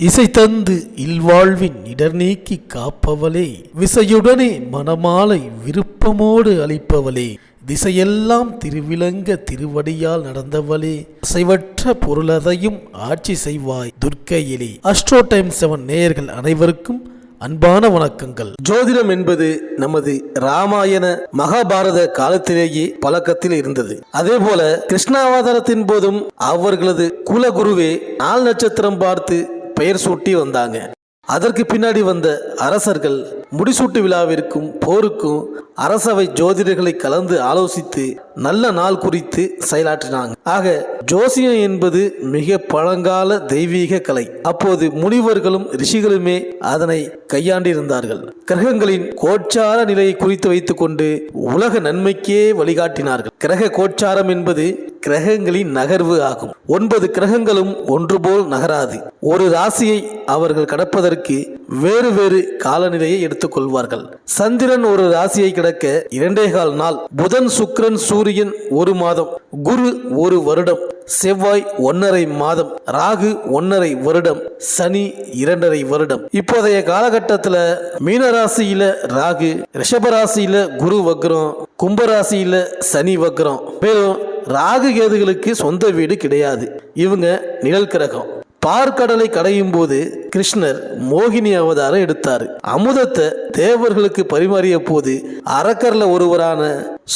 இசை தந்து இல்வாழ்வின் இடர் நீக்கி காப்பவளே. விசையுடனே மனமாலை விருப்பமோடு அளிப்பவளே. திசையெல்லாம் திருவிளங்க திருவடியால் நடந்தவளே. அசைவற்ற பொருளதையும் ஆட்சி செய்வாய் துர்க்கையிலே. அஸ்ட்ரோ டைம் செவன் நேயர்கள் அனைவருக்கும் அன்பான வணக்கங்கள். ஜோதிடம் என்பது நமது ராமாயண மகாபாரத காலத்திலேயே பழக்கத்தில் இருந்தது. அதே போல கிருஷ்ணாவதாரத்தின் போதும் அவர்களது குலகுருவே நாள் நட்சத்திரம் பார்த்து பெயர் சூட்டி வந்தாங்க. அதற்கு பின்னாடி வந்த அரசர்கள் முடிசூட்டு விழாவிற்கும் போருக்கும் அரசவை ஜோதிடர்களை கலந்து ஆலோசித்து நல்ல நாள் குறித்து செயலாற்றினாங்க. ஆக ஜோசியம் என்பது மிக பழங்கால தெய்வீக கலை. அப்போது முனிவர்களும் ரிஷிகளுமே அதனை கையாண்டிருந்தார்கள். கிரகங்களின் கோச்சார நிலையை குறித்து வைத்துக்கொண்டு உலக நன்மைக்கே வழிகாட்டினார்கள். கிரக கோச்சாரம் என்பது கிரகங்களின் நகர்வு ஆகும். ஒன்பது கிரகங்களும் ஒன்று போல் நகராது. ஒரு ராசியை அவர்கள் கடப்பதற்கு வேறு வேறு காலநிலையை எடுத்துக்கொள்வார்கள் சந்திரன் ஒரு ராசியை கிடக்க இரண்டே கால் நாள் புதன் சுக்கிரன் சூரியன் ஒரு மாதம் குரு ஒரு வருடம் செவ்வாய் ஒன்னரை மாதம் ராகு ஒன்னரை வருடம் சனி இரண்டரை வருடம். இப்போதைய காலகட்டத்தில் மீனராசியில ராகு ரிஷபராசியில குரு வக்ரம் கும்பராசியில சனி வக்ரம். மேலும் ராகு கேதுகளுக்கு சொந்த வீடு கிடையாது. இவங்க நிழல் கிரகம். பார்க்கடலை கடையும் போது கிருஷ்ணர் மோகினி அவதாரம் எடுத்தார். அமுதத்தை தேவர்களுக்கு பரிமாறிய போது அரக்கர்ல ஒருவரான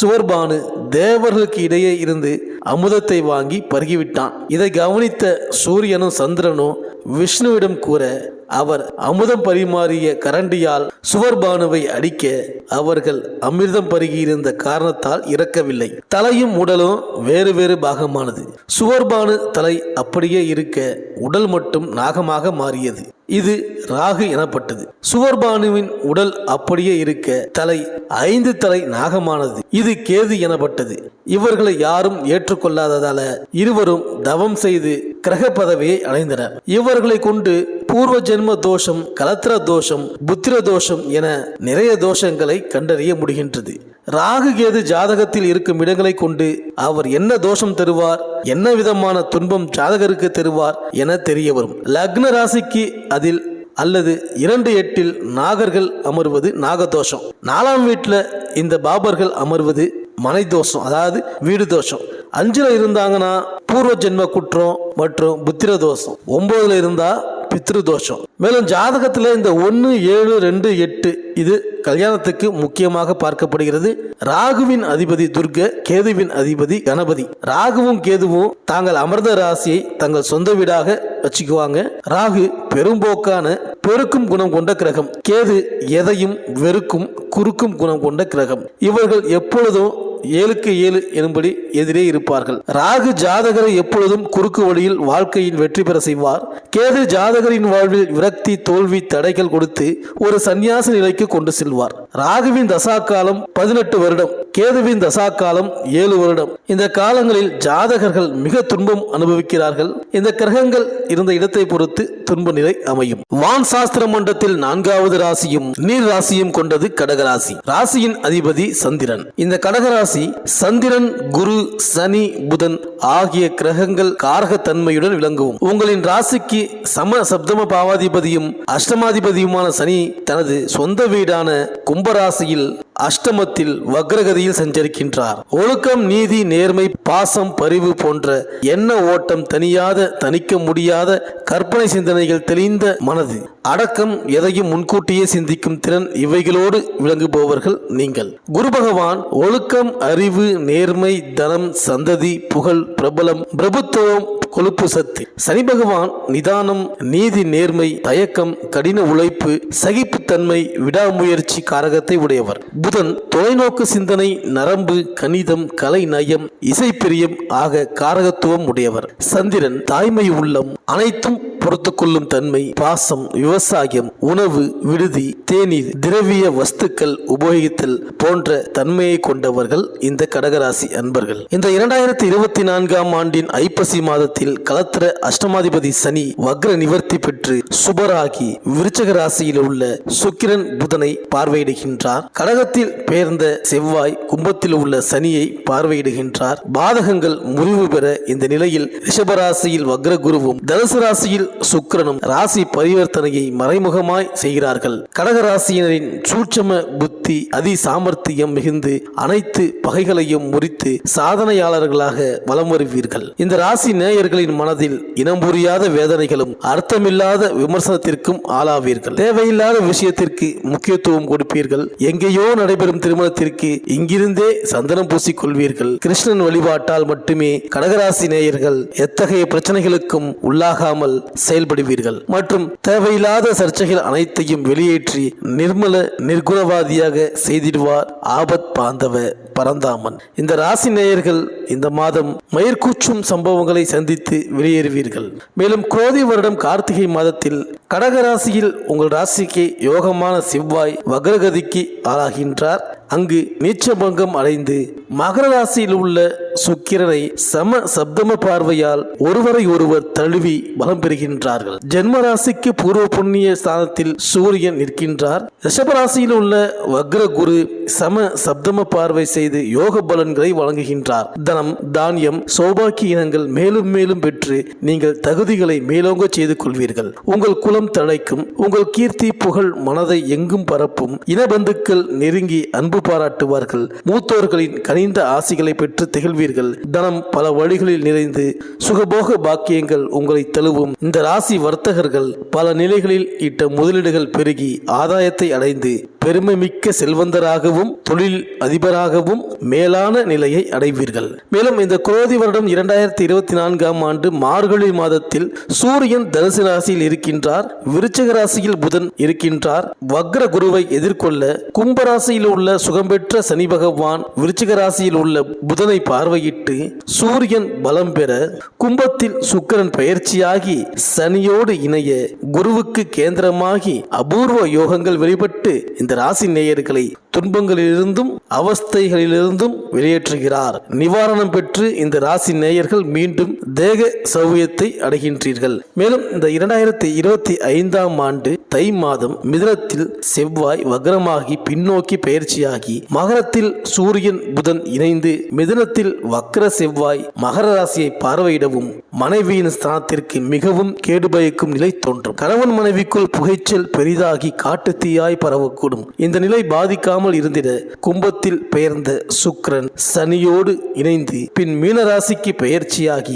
சுவர்பானு தேவர்களுக்கு இடையே இருந்து அமுதத்தை வாங்கி பருகிவிட்டான். இதை கவனித்த சூரியனும் சந்திரனும் விஷ்ணுவிடம் கூற அவர் அமுதம் பரிமாறிய கரண்டியால் சுவர்பானுவை அடிக்க அவர்கள் அமிர்தம் பருகியிருந்த காரணத்தால் இறக்கவில்லை. தலையும் உடலும் வேறு வேறு பாகமானது. சுவர்பானு தலை அப்படியே இருக்க உடல் மட்டும் நாகமாக மாறியது. இது ராகு எனப்பட்டது. சுவர்பானுவின் உடல் அப்படியே இருக்க தலை ஐந்து தலை நாகமானது. இது கேது எனப்பட்டது. இவர்களை யாரும் ஏற்றுக்கொள்ளாததால இருவரும் தவம் செய்து கிரக பதவியை அடைந்தனர். இவர்களை கொண்டு பூர்வ ஜென்ம தோஷம் கலத்திர தோஷம் புத்திர தோஷம் என நிறைய தோஷங்களை கண்டறிய முடிகின்றது. ராகு கேது ஜாதகத்தில் இருக்கும் இடங்களை கொண்டு அவர் என்ன தோஷம் தருவார் என்ன விதமான துன்பம் ஜாதகருக்கு தருவார் என தெரிய வரும். லக்ன ராசிக்கு அதில் அல்லது இரண்டு எட்டில் நாகர்கள் அமர்வது நாகதோஷம். நாலாம் வீட்டில் இந்த பாபர்கள் அமர்வது மனை தோஷம் அதாவது வீடு தோஷம். அஞ்சில் இருந்தாங்கன்னா பூர்வ ஜென்ம குற்றம் மற்றும் புத்திர தோஷம் ஒன்பதுல இருந்தால் பித்ரு தோஷம் மேலும் ஜாதகத்தில் இந்த ஒன்று ஏழு ரெண்டு எட்டு இது கல்யாணத்துக்கு முக்கியமாக பார்க்கப்படுகிறது. ராகுவின் அதிபதி துர்க கேதுவின் அதிபதி கணபதி. ராகுவும் கேதுவும் தாங்கள் அமர்ந்த ராசியை தங்கள் சொந்த வீடாக வச்சுக்குவாங்க. ராகு பெரும்போக்கான பெருக்கும் குணம் கொண்ட கிரகம். கேது எதையும் வெறுக்கும் குறுக்கும் குணம் கொண்ட கிரகம். இவர்கள் எப்பொழுதும் ஏழுக்கு ஏழு எனும்படி எதிரே இருப்பார்கள். ராகு ஜாதகரை எப்பொழுதும் குறுக்கு வழியில் வாழ்க்கையின் வெற்றி பெற செய்வார். கேது ஜாதகரின் வாழ்வில் விரக்தி தோல்வி தடைகள் கொடுத்து ஒரு சந்நியாச நிலைக்கு கொண்டு செல்வார். ராகுவின் தசா காலம் பதினெட்டு வருடம். கேதுவின் தசா காலம் ஏழு வருடம். இந்த காலங்களில் ஜாதகர்கள் மிக துன்பம் அனுபவிக்கிறார்கள். இந்த கிரகங்கள் இருந்த இடத்தை பொறுத்து துன்ப நிலை அமையும். வான் சாஸ்திர மண்டத்தில் நான்காவது ராசியும் நீர் ராசியும் கொண்டது கடகராசி. ராசியின் அதிபதி சந்திரன். இந்த கடகராசி சந்திரன் குரு சனி புதன் ஆகிய கிரகங்கள் காரகத்தன்மையுடன் விளங்குவோம் உங்களின் ராசிக்கு சம சப்தம பாவாதிபதியும் அஷ்டமாதிபதியுமான சனி தனது சொந்த வீடான கும்பராசியில் அஷ்டமத்தில் வக்ரகதியில் சஞ்சரிக்கின்றார். ஒழுக்கம் நீதி நேர்மை பாசம் பரிவு போன்ற எண்ண ஓட்டம் தனியாத தணிக்க முடியாத கற்பனை சிந்தனைகள் தெளிந்த மனது. அடக்கம் எதையும் முன்கூட்டியே சிந்திக்கும் திறன் இவைகளோடு விளங்குபவர்கள் நீங்கள். குரு பகவான் ஒழுக்கம் அறிவு நேர்மை தனம் சந்ததி புகழ் பிரபலம் பிரபுத்துவம் கொழுப்பு சத்து. சனி பகவான் நிதானம் நீதி நேர்மை தயக்கம் கடின உழைப்பு சகிப்புத்தன்மை விடாமுயற்சி காரகத்தை உடையவர். புதன் தொலைநோக்கு சிந்தனை நரம்பு கணிதம் கலை நயம் இசைப்பிரியம் ஆக காரகத்துவம் உடையவர். சந்திரன் தாய்மை உள்ளம் அனைத்தும் பொறுத்து கொள்ளும் தன்மை பாசம் விவசாயம் உணவு விடுதி தேநீர் திரவிய வஸ்துக்கள் உபயோகித்தல் போன்ற தன்மையை கொண்டவர்கள் இந்த கடகராசி அன்பர்கள். இந்த இரண்டாயிரத்தி இருபத்தி நான்காம் ஆண்டின் ஐப்பசி மாதத்தில் கலத்திர அஷ்டமாதிபதி சனி வக்ர நிவர்த்தி பெற்று சுபராகி விருச்சக ராசியில் உள்ள சுக்கிரன் புதனை பார்வையிடுகின்றார். கடகத்தில் பெயர்ந்த செவ்வாய் கும்பத்தில் உள்ள சனியை பார்வையிடுகின்றார். பாதகங்கள் முறிவு பெற இந்த நிலையில் ரிஷபராசியில் வக்ர குருவும் தனுசு ராசியில் சுக்கிரனும் ராசி பரிவர்த்தனையை மறைமுகமாய் செய்கிறார்கள். கடகராசியினரின் சூட்சம புத்தி அதி சாமர்த்தியம் மிகுந்து அனைத்து பகைகளையும் முறித்து சாதனையாளர்களாக வலம் வருவீர்கள். இந்த ராசி நேயர்களின் மனதில் இனம் புரியாத வேதனைகளும் அர்த்தமில்லாத விமர்சனத்திற்கும் ஆளாவீர்கள். தேவையில்லாத விஷயத்திற்கு முக்கியத்துவம் கொடுப்பீர்கள். எங்கேயோ நடைபெறும் திருமணத்திற்கு இங்கிருந்தே சந்தனம் பூசிக்கொள்வீர்கள். கிருஷ்ணன் வழிபாட்டால் மட்டுமே கடகராசி நேயர்கள் எத்தகைய பிரச்சனைகளுக்கும் உள்ளாகாமல் செயல்படுவீர்கள். மற்றும் தேவையில்லாத சர்ச்சைகள் அனைத்தையும் வெளியேற்றி நிர்மல நிர்குணவாதியாக செய்திடுவார் ஆபத் பாந்தவ பரந்தாமன். இந்த ராசி நேயர்கள் இந்த மாதம் மயிர்கூச்சும் சம்பவங்களை சந்தித்து வெளியேறுவீர்கள். மேலும் குரோதி வருடம் கார்த்திகை மாதத்தில் கடகராசியில் உங்கள் ராசிக்கு யோகமான செவ்வாய் வக்ரகதிக்கு ஆளாகின்றார். அங்கு நீச்சபங்கம் அடைந்து மகர ராசியில் உள்ள சுக்கிரனை சம சப்தம பார்வையால் ஒருவரை ஒருவர் தழுவி பலம் பெறுகின்றார்கள். ஜென்ம ராசிக்கு பூர்வ புண்ணிய ஸ்தானத்தில் சூரியன் நிற்கின்றார். ரிஷபராசியில் உள்ள வக்ர குரு சம சப்தம பார்வை செய்து யோக பலன்களை வழங்குகின்றார். தனம் தானியம் சௌபாக்கிய இனங்கள் மேலும் மேலும் பெற்று நீங்கள் தகுதிகளை மேலோங்க செய்து கொள்வீர்கள். உங்கள் குலம் தழைக்கும் உங்கள் கீர்த்தி புகழ் மனதை எங்கும் பரப்பும் இனபந்துக்கள் நெருங்கி அன்பு பாராட்டுவார்கள். மூத்தோர்களின் கனிந்த ஆசிகளை பெற்று திகழ்வீர்கள். தனம் பல வழிகளில் நிறைந்து சுகபோக பாக்கியங்கள் உங்களை தழுவும். இந்த ராசி வர்த்தகர்கள் பல நிலைகளில் இட்ட முதலீடுகள் பெருகி ஆதாயத்தை அடைந்து பெருமைமிக்க செல்வந்தராகவும் தொழில் அதிபராகவும் மேலான நிலையை அடைவீர்கள். மேலும் இந்த குரோதி வருடம் இரண்டாயிரத்தி இருபத்தி நான்காம் ஆண்டு மார்கழி மாதத்தில் சூரியன் தனுசு ராசியில் இருக்கின்றார் விருச்சக ராசியில் புதன் இருக்கின்றார் வக்ர குருவை எதிர்கொள்ள கும்பராசியில் உள்ள சுகம்பெற்ற சனி பகவான் விருச்சிக ராசியில் உள்ள புதனை பார்வையிட்டு சூரியன் பலம் பெற கும்பத்தில் சுக்கிரன் பயிற்சியாகி சனியோடு இணைய குருவுக்கு கேந்திரமாகி அபூர்வ யோகங்கள் வெளிப்பட்டு இந்த ராசி நேயர்களை துன்பங்களிலிருந்தும் அவஸ்தைகளிலிருந்தும் வெளியேற்றுகிறார். நிவாரணம் பெற்று இந்த ராசி நேயர்கள் மீண்டும் தேக சௌவியத்தை அடைகின்றீர்கள். மேலும் இந்த இரண்டாயிரத்தி இருபத்தி ஐந்தாம் ஆண்டு தை மாதம் மிதனத்தில் செவ்வாய் வக்ரமாகி பின்னோக்கி பயிற்சியாகி மகரத்தில் சூரியன் புதன் இணைந்து மிதனத்தில் வக்ர செவ்வாய் மகர ராசியை பார்வையிடவும் மனைவியின் ஸ்தானத்திற்கு மிகவும் கேடுபயக்கும் நிலை தோன்றும். கணவன் மனைவிக்குள் புகைச்சல் பெரிதாகி காட்டு தீயாய் பரவக்கூடும். இந்த நிலை பாதிக்காமல் இருந்திட கும்பத்தில் பெயர்ந்த சுக்கிரன் சனியோடு இணைந்து பின் மீனராசிக்கு பெயர்ச்சியாகி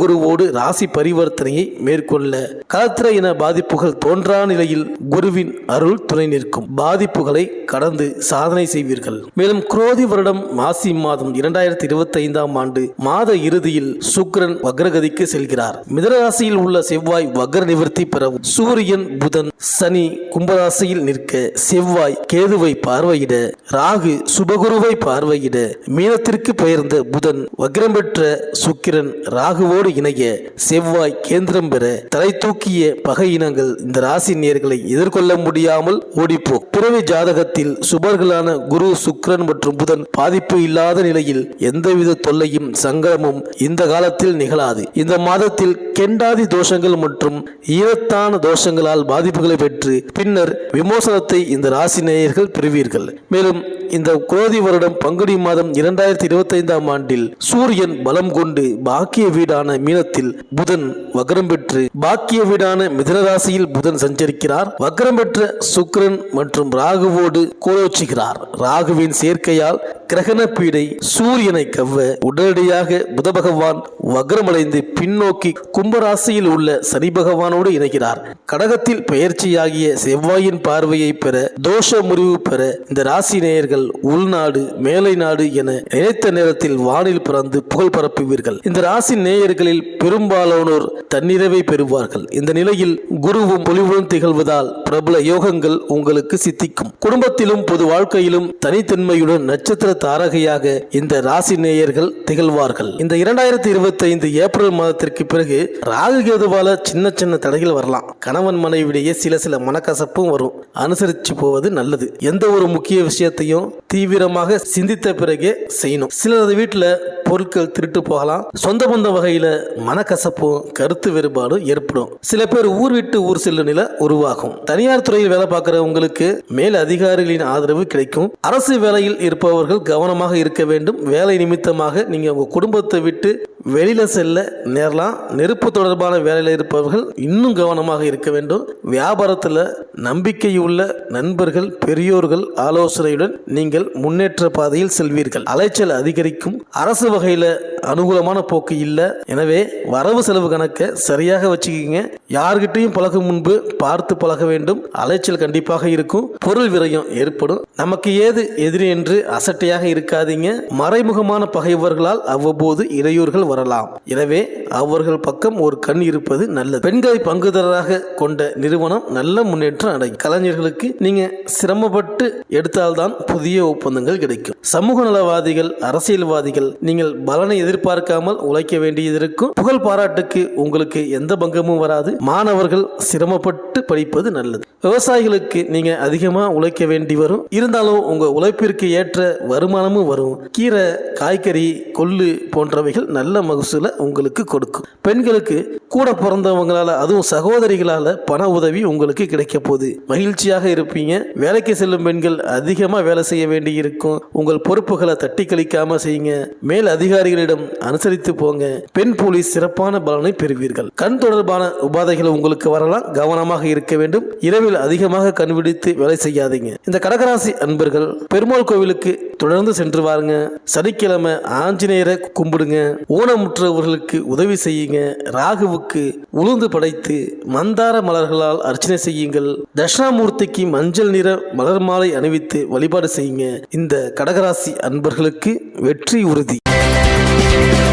குருவோடு ராசி பரிவர்த்தனையை மேற்கொள்ள கலத்திர இன பாதிப்புகள் தோன்றா நிலையில் குருவின் அருள் துணை நிற்கும். பாதிப்புகளை கடந்து சாதனை செய்வீர்கள். மேலும் குரோதி வருடம் மாசி மாதம் இரண்டாயிரத்தி இருபத்தி ஐந்தாம் ஆண்டு மாத இறுதியில் சுக்கிரன் வக்ரகதிக்கு செல்கிறார். மிதராசியில் உள்ள செவ்வாய் வக்ர நிவர்த்தி பெறவும் சூரியன் புதன் சனி கும்பராசியில் நிற்க செவ்வாய் கேதுவை பார்வையிட ராகு சுபகுருவை பார்வையிட மீனத்திற்கு பெயர்ந்த புதன் வக்ரம் பெற்ற சுக்கிரன் ராகுவோடு இணைய செவ்வாய் கேந்திரம் பெற தலை தூக்கிய பகை இனங்கள் இந்த ராசி நேர்களை எதிர்கொள்ள முடியாமல் ஓடிப்போ. பிறவி ஜாதகத்தில் சுபர்களான குரு சுக்கிரன் மற்றும் புதன் பாதிப்பு இல்லாத நிலையில் எந்தவித தொல்லையும் சங்கடமும் இந்த காலத்தில் நிகழாது. இந்த மாதத்தில் கெண்டாதி தோஷங்கள் மற்றும் ஈரத்தான தோஷங்களால் பாதிப்புகளை பெற்று பின்னர் விமோசனத்தை இந்த ராசி ராசி நேயர்கள் பெறுவீர்கள். மேலும் இந்த குரோதி வருடம் பங்குனி மாதம் இரண்டாயிரத்தி இருபத்தைந்தாம் ஆண்டில் சூரியன் பலம் கொண்டு பாக்கிய வீடான மீனத்தில் புதன் வக்ரம் பெற்று பாக்கிய வீடான மிதனராசியில் புதன் சஞ்சரிக்கிறார். வக்ரம் பெற்ற சுக்கிரன் மற்றும் ராகுவோடு கோலோச்சுகிறார் ராகுவின் சேர்க்கையால் கிரகண பீடை சூரியனை கவ்வ உடனடியாக புத பகவான் வக்ரமடைந்து பின்னோக்கி கும்பராசியில் உள்ள சனி பகவானோடு இணைகிறார். கடகத்தில் பெயர்ச்சியாகிய செவ்வாயின் பார்வையை பெற தோ தோஷ முறிவு பெற இந்த ராசி நேயர்கள் உள்நாடு மேலை நாடு என நினைத்த நேரத்தில் வானில் பிறந்து புகழ் பரப்புவீர்கள். இந்த ராசி நேயர்களில் பெரும்பாலானோர் தன்னிறைவை பெறுவார்கள். இந்த நிலையில் குருவும் பொலிவும் திகழ்வதால் பிரபல யோகங்கள் உங்களுக்கு சித்திக்கும். குடும்பத்திலும் பொது வாழ்க்கையிலும் தனித்தன்மையுடன் நட்சத்திர தாரகையாக இந்த ராசி நேயர்கள் திகழ்வார்கள். இந்த இரண்டாயிரத்தி இருபத்தி ஐந்து ஏப்ரல் மாதத்திற்கு பிறகு ராகுகேதுவால சின்ன சின்ன தடைகள் வரலாம். கணவன் மனைவிடையே சில சில மனக்கசப்பும் வரும். அனுசரிச்சு போவது நல்லது. எந்த ஒரு முக்கிய விஷயத்தையும் தீவிரமாக சிந்தித்த பிறகே செய்யணும். சிலரது வீட்டில் பொருட்கள் திருட்டு போகலாம். சொந்த பந்த வகையில மனக்கசப்பும் கருத்து வேறுபாடும் ஏற்படும். சில பேர் ஊர் விட்டு ஊர் செல்லும் நிலை உருவாகும். தனியார் துறையில் வேலை பார்க்கிறவங்களுக்கு மேல் அதிகாரிகளின் ஆதரவு கிடைக்கும். அரசு வேலையில் இருப்பவர்கள் கவனமாக இருக்க வேண்டும். வேலை நிமித்தமாக நீங்க உங்க குடும்பத்தை விட்டு வெளியில செல்ல நேரலாம். நெருப்பு தொடர்பான வேலையில் இருப்பவர்கள் இன்னும் கவனமாக இருக்க வேண்டும். வியாபாரத்தில் நம்பிக்கையுள்ள நண்பர்கள் பெரியோர்கள் ஆலோசனையுடன் நீங்கள் முன்னேற்ற பாதையில் செல்வீர்கள். அலைச்சல் அதிகரிக்கும். அரசு வகையில் அனுகூலமான போக்கு இல்லை. எனவே வரவு செலவு கணக்கை சரியாக வச்சுக்கிங்க. யார்கிட்டையும் பழகும் முன்பு பார்த்து பழக வேண்டும். அலைச்சல் கண்டிப்பாக இருக்கும். பொருள் விரயம் ஏற்படும். நமக்கு ஏது எதிரி என்று அசட்டையாக இருக்காதீங்க. மறைமுகமான பகைவர்களால் அவ்வப்போது இடையூறுகள் வரலாம். எனவே அவர்கள் பக்கம் ஒரு கண் இருப்பது நல்லது. பெண்களை பங்குதாரராக கொண்ட நிறுவனம் நல்ல முன்னேற்றம் அடையும். கலைஞர்களுக்கு நீங்க சிரமப்பட்டு எடுத்தால்தான் புதிய ஒப்பந்தங்கள் கிடைக்கும். சமூக நலவாதிகள் அரசியல்வாதிகள் நீங்கள் பலனை எதிர்பார்க்காமல் உழைக்க வேண்டியது இருக்கும் புகழ் பாராட்டுக்கு உங்களுக்கு எந்த பங்கமும் வராது. மாணவர்கள் சிரமப்பட்டு படிப்பது நல்லது. விவசாயிகளுக்கு நீங்க அதிகமா உழைக்க வேண்டி வரும். இருந்தாலும் உங்க உழைப்பிற்கு ஏற்ற வருமானமும் வரும். கீரை காய்கறி கொள்ளு போன்றவைகள் நல்ல மகசூலை உங்களுக்கு கொடுக்கும். பெண்களுக்கு கூட பிறந்தவங்களால அதுவும் சகோதரிகளால பண உதவி உங்களுக்கு கிடைக்க போகுது. மகிழ்ச்சியாக இருப்பீங்க. வேலைக்கு செல்லும் பெண்கள் அதிகமாக வேலை செய்ய வேண்டியிருக்கும். உங்கள் பொறுப்புகளை தட்டி கழிக்காம செய்யுங்க. மேல் அதிகாரிகளிடம் அனுசரித்து போங்க. பெண் போலீஸ் சிறப்பான பலனை பெறுவீர்கள். கண் தொடர்பான உபாதைகள் உங்களுக்கு வரலாம். கவனமாக இருக்க வேண்டும். இரவில் அதிகமாக கண்பிடித்து வேலை செய்யாதீங்க. இந்த கடகராசி அன்பர்கள் பெருமாள் கோவிலுக்கு தொடர்ந்து சென்று வாருங்க. சனிக்கிழமை ஆஞ்சநேயரை கும்பிடுங்க. ஊனமுற்றவர்களுக்கு உதவி செய்யுங்க. ராகுவுக்கு உளுந்து படைத்து மந்தார மலர்களால் அர்ச்சனை செய்யுங்கள். தட்சிணாமூர்த்திக்கு மஞ்சள் நிற மலர் மாலை அணிவித்து வழிபாடு செய்யுங்க. இந்த கடகராசி அன்பர்களுக்கு வெற்றி உறுதி. Thank you.